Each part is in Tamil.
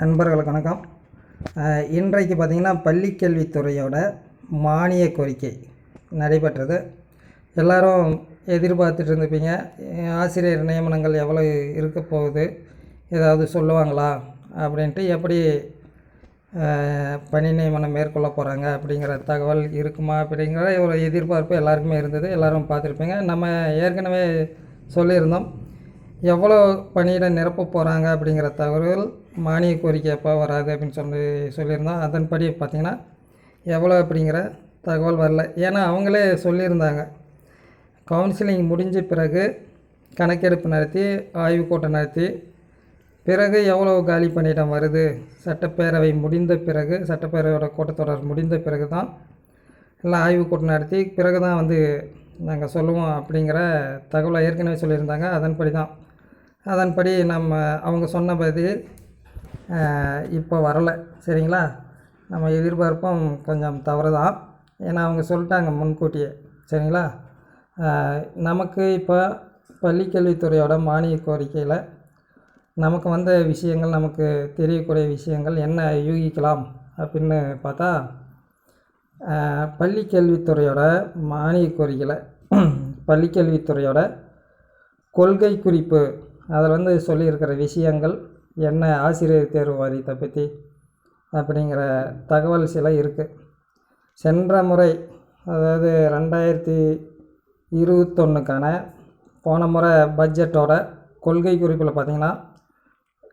நண்பர்களுக்கு வணக்கம். இன்றைக்கு பார்த்திங்கன்னா பள்ளிக்கல்வித்துறையோட மானிய கோரிக்கை நடைபெற்றது. எல்லாரும் எதிர்பார்த்துட்டு இருந்துப்பீங்க ஆசிரியர் நியமனங்கள் எவ்வளோ இருக்க போகுது ஏதாவது சொல்லுவாங்களா அப்படின்ட்டு எப்படி பணி நியமனம் மேற்கொள்ள போகிறாங்க அப்படிங்கிற தகவல் இருக்குமா அப்படிங்கிற ஒரு எதிர்பார்ப்பு எல்லாருக்குமே இருந்தது. எல்லோரும் பார்த்துருப்பீங்க. நம்ம ஏற்கனவே சொல்லியிருந்தோம். எவ்வளோ பணியிட நிரப்ப போகிறாங்க அப்படிங்கிற தகவல் மானிய கோரிக்கை எப்போ வராது அப்படின்னு சொல்லி சொல்லியிருந்தோம் அதன்படி பார்த்திங்கன்னா எவ்வளோ அப்படிங்கிற தகவல் வரல. ஏன்னா அவங்களே சொல்லியிருந்தாங்க. கவுன்சிலிங் முடிஞ்ச பிறகு கணக்கெடுப்பு நடத்தி ஆய்வுக் கூட்டம் நடத்தி பிறகு எவ்வளோ காலி பணியிடம் வருது சட்டப்பேரவை முடிந்த பிறகு சட்டப்பேரவையோட கூட்டத்தொடர் முடிந்த பிறகு தான் எல்லாம் ஆய்வுக் கூட்டம் நடத்தி பிறகு தான் வந்து நாங்கள் சொல்லுவோம் அப்படிங்கிற தகவலை ஏற்கனவே சொல்லியிருந்தாங்க. அதன்படி தான் அதன்படி நம்ம அவங்க சொன்னபடி இப்போ வரலை. சரிங்களா? நம்ம எதிர்பார்ப்பும் கொஞ்சம் தவறு தான் ஏன்னா அவங்க சொல்லிட்டாங்க முன்கூட்டியே. சரிங்களா? நமக்கு இப்போ பள்ளிக்கல்வித்துறையோட மானிய கோரிக்கையில் நமக்கு வந்த விஷயங்கள் நமக்கு தெரியக்கூடிய விஷயங்கள் என்ன யூகிக்கலாம் அப்படின்னு பார்த்தா பள்ளிக்கல்வித்துறையோட மானிய கோரிக்கையில் பள்ளிக்கல்வித்துறையோட கொள்கை குறிப்பு அதில் வந்து சொல்லியிருக்கிற விஷயங்கள் என்ன ஆசிரியர் தேர்வு வாரியத்தை பற்றி அப்படிங்கிற தகவல் சில இருக்குது சென்ற முறை அதாவது ரெண்டாயிரத்தி இருபத்தொன்னுக்கான போன முறை பட்ஜெட்டோட கொள்கை குறிப்பில் பார்த்திங்கன்னா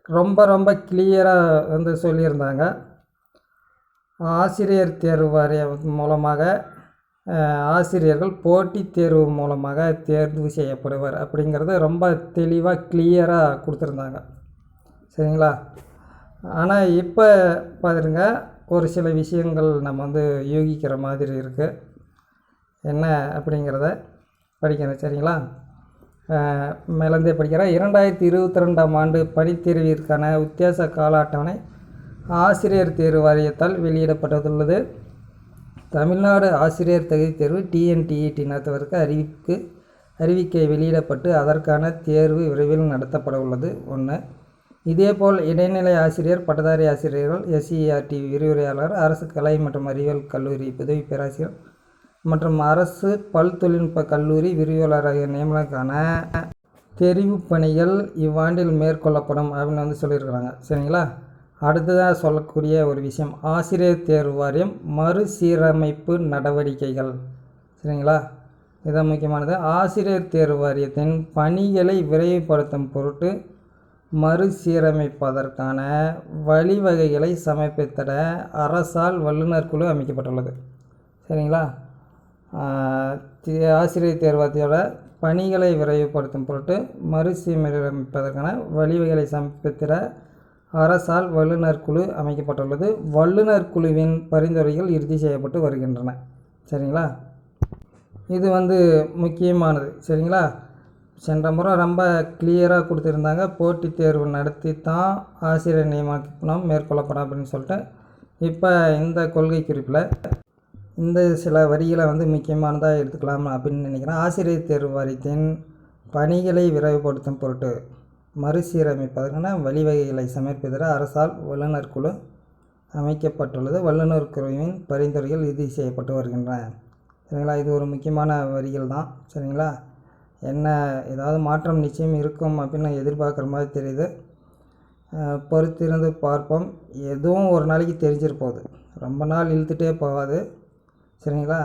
ரொம்ப ரொம்ப கிளியராக வந்து சொல்லியிருந்தாங்க. ஆசிரியர் தேர்வு வாரியம் மூலமாக ஆசிரியர்கள் போட்டித் தேர்வு மூலமாக தேர்வு செய்யப்படுவர் அப்படிங்கிறது ரொம்ப தெளிவாக கிளியராக கொடுத்துருந்தாங்க. சரிங்களா? ஆனால் இப்போ பாருங்க ஒரு சில விஷயங்கள் நம்ம வந்து யூகிக்கிற மாதிரி இருக்குது என்ன அப்படிங்கிறத படிக்கிறேன் சரிங்களா? அஹ், மேலேருந்தே படிக்கிறேன். இரண்டாயிரத்தி இருபத்தி ரெண்டாம் ஆண்டு பணித்தேர்விற்கான வித்தியாச கால அட்டவணை ஆசிரியர் தேர்வு வாரியத்தால் வெளியிடப்பட்டுள்ளது. தமிழ்நாடு ஆசிரியர் தகுதி தேர்வு டிஎன்டிஇடி நடத்துவதற்கு அறிவிப்பு அறிவிக்கை வெளியிடப்பட்டு அதற்கான தேர்வு விரைவில் நடத்தப்பட உள்ளது. ஒன்று இதேபோல் இடைநிலை ஆசிரியர் பட்டதாரி ஆசிரியர்கள் எஸ்இஆர்டி விரிவுரையாளர் அரசு கலை மற்றும் அறிவியல் கல்லூரி உதவி பேராசிரியர் மற்றும் அரசு பல் தொழில்நுட்ப கல்லூரி விரிவுரையாளர் ஆகிய நியமனங்களுக்கான தெரிவு பணிகள் இவ்வாண்டில் மேற்கொள்ளப்படும் அப்படின்னு வந்து சொல்லியிருக்கிறாங்க. சரிங்களா? அடுத்ததாக சொல்லக்கூடிய ஒரு விஷயம். ஆசிரியர் தேர்வு வாரியம் மறுசீரமைப்பு நடவடிக்கைகள். சரிங்களா? இதுதான் முக்கியமானது. ஆசிரியர் தேர்வு வாரியத்தின் பணிகளை விரைவுபடுத்தும் பொருட்டு மறுசீரமைப்பதற்கான வழிவகைகளை சமர்ப்பித்திட அரசால் வல்லுநர் குழு அமைக்கப்பட்டுள்ளது. சரிங்களா? ஆசிரியர் தேர்வாத்தியோட பணிகளை விரைவுபடுத்தும் பொருட்டு மறுசீரமைப்பதற்கான வழிவகைகளை சமர்ப்பித்திட அரசால் வல்லுநர் குழு அமைக்கப்பட்டுள்ளது. வல்லுநர் குழுவின் பரிந்துரைகள் இறுதி செய்யப்பட்டு வருகின்றன. சரிங்களா? இது வந்து முக்கியமானது. சரிங்களா? சென்ற முறை ரொம்ப கிளியராக கொடுத்துருந்தாங்க. போட்டித் தேர்வு நடத்தி தான் ஆசிரியர் நியமனம் மேற்கொள்ளப்படும் அப்படின்னு சொல்லிட்டு. இப்போ இந்த கொள்கை குறிப்பில் இந்த சில வரிகளை வந்து முக்கியமானதாக எடுத்துக்கலாம் அப்படின்னு நினைக்கிறேன். ஆசிரியர் தேர்வு வாரியத்தின் பணிகளை விரைவுபடுத்தும் பொருட்டு. மறுசீரமைப்பதற்கான வழிவகைகளை சமர்ப்பித்திட அரசால் வல்லுநர் குழு அமைக்கப்பட்டுள்ளது. வல்லுநர் குழுவின் பரிந்துரைகள் இறுதி செய்யப்பட்டு வருகின்றன. சரிங்களா? இது ஒரு முக்கியமான வரிகள் தான். சரிங்களா? என்ன ஏதாவது மாற்றம் நிச்சயம் இருக்கும் அப்படின்னு எதிர்பார்க்குற மாதிரி தெரியுது. பொறுத்திருந்து பார்ப்போம். எதுவும் ஒரு நாளைக்கு தெரிஞ்சிருப்போகுது ரொம்ப நாள் இழுத்துட்டே போகாது. சரிங்களா?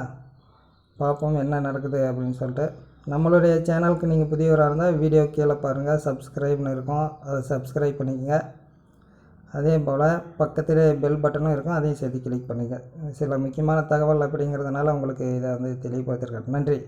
பார்ப்போம் என்ன நடக்குது அப்படின்னு சொல்லிட்டு. நம்மளுடைய சேனலுக்கு நீங்கள் புதியவராக இருந்தால் வீடியோ கீழே பாருங்கள் சப்ஸ்கிரைப்னு இருக்கும். அதை சப்ஸ்கிரைப் பண்ணிக்கங்க. அதே போல் பக்கத்திலே பெல் பட்டனும் இருக்கும். அதையும் சேர்த்து கிளிக் பண்ணுங்கள் சில முக்கியமான தகவல் அப்படிங்கிறதுனால உங்களுக்கு இதை வந்து தெளிவுபடுத்திருக்கேன் நன்றி.